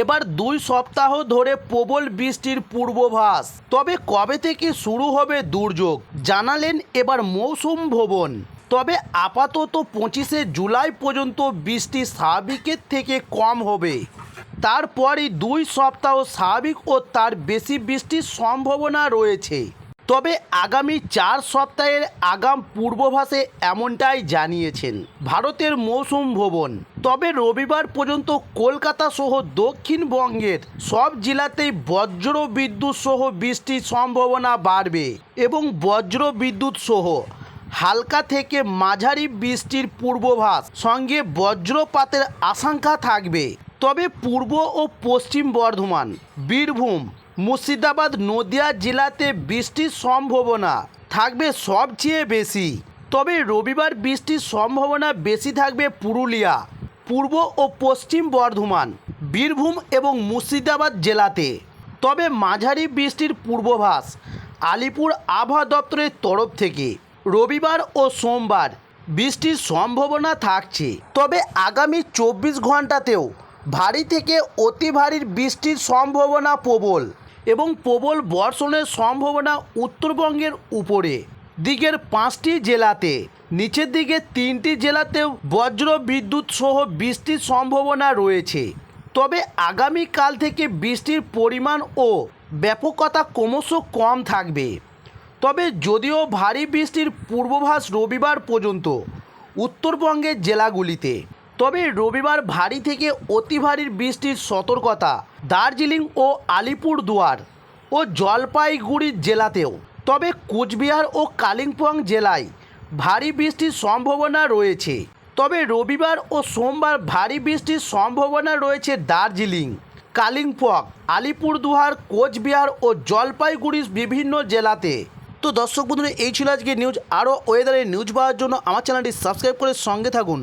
এবার দুই সপ্তাহ ধরে প্রবল বৃষ্টির পূর্বভাস। তবে কবে থেকে শুরু হবে দুর্যোগ? জানালেন এবার মৌসুম ভবন। তবে আপাতত পঁচিশে জুলাই পর্যন্ত বৃষ্টি স্বাভাবিকের থেকে কম হবে। তারপরই দুই সপ্তাহ স্বাভাবিক ও তার বেশি বৃষ্টির সম্ভাবনা রয়েছে। তবে আগামী চার সপ্তাহের আগাম পূর্বভাসে এমনটাই জানিয়েছেন। ভারতের মৌসুম ভবন। তবে রবিবার পর্যন্ত কলকাতা সহ দক্ষিণবঙ্গের সব জেলাতেই বজ্র বিদ্যুৎ সহ বৃষ্টির সম্ভাবনা বাড়বে এবং বজ্র বিদ্যুৎ সহ হালকা থেকে মাঝারি বৃষ্টির পূর্বাভাস সঙ্গে বজ্রপাতের আশঙ্কা থাকবে। তবে পূর্ব ও পশ্চিম বর্ধমান, বীরভূম মুর্শিদাবাদ নদিয়া জেলাতে বৃষ্টির সম্ভাবনা থাকবে সবচেয়ে বেশি। তবে রবিবার বৃষ্টির সম্ভাবনা বেশি থাকবে পুরুলিয়া, পূর্ব ও পশ্চিম বর্ধমান, বীরভূম এবং মুর্শিদাবাদ জেলাতে। তবে মাঝারি বৃষ্টির পূর্বাভাস আলিপুর আবহাওয়া দপ্তরের তরফ থেকে। রবিবার ও সোমবার বৃষ্টির সম্ভাবনা থাকছে। তবে আগামী চব্বিশ ঘন্টাতেও ভারী থেকে অতি ভারীর বৃষ্টির সম্ভাবনা প্রবল। এবং প্রবল বর্ষণের সম্ভাবনা উত্তরবঙ্গের উপরে। দিকের পাঁচটি জেলাতে, নিচের দিকে তিনটি জেলাতেও বজ্র বিদ্যুৎ সহ বৃষ্টির সম্ভাবনা রয়েছে। তবে আগামীকাল থেকে বৃষ্টির পরিমাণ ও ব্যাপকতা ক্রমশ কম থাকবে। তবে যদিও ভারী বৃষ্টির পূর্বাভাস রবিবার পর্যন্ত, উত্তরবঙ্গের জেলাগুলিতে। তবে রবিবার ভারী থেকে অতি ভারীর বৃষ্টির সতর্কতা, দার্জিলিং ও আলিপুরদুয়ার ও জলপাইগুড়ি জেলাতেও। তবে কোচবিহার ও কালিম্পং জেলায় ভারী বৃষ্টির সম্ভাবনা রয়েছে। তবে রবিবার ও সোমবার ভারী বৃষ্টির সম্ভাবনা রয়েছে দার্জিলিং, কালিম্পং, আলিপুরদুয়ার, কোচবিহার ও জলপাইগুড়ির বিভিন্ন জেলাতে। তো দর্শক বন্ধুরা, এই ছিল আজকে নিউজ আরও ওয়েদারের নিউজ পাওয়ার জন্য আমার চ্যানেলটি সাবস্ক্রাইব করে সঙ্গে থাকুন।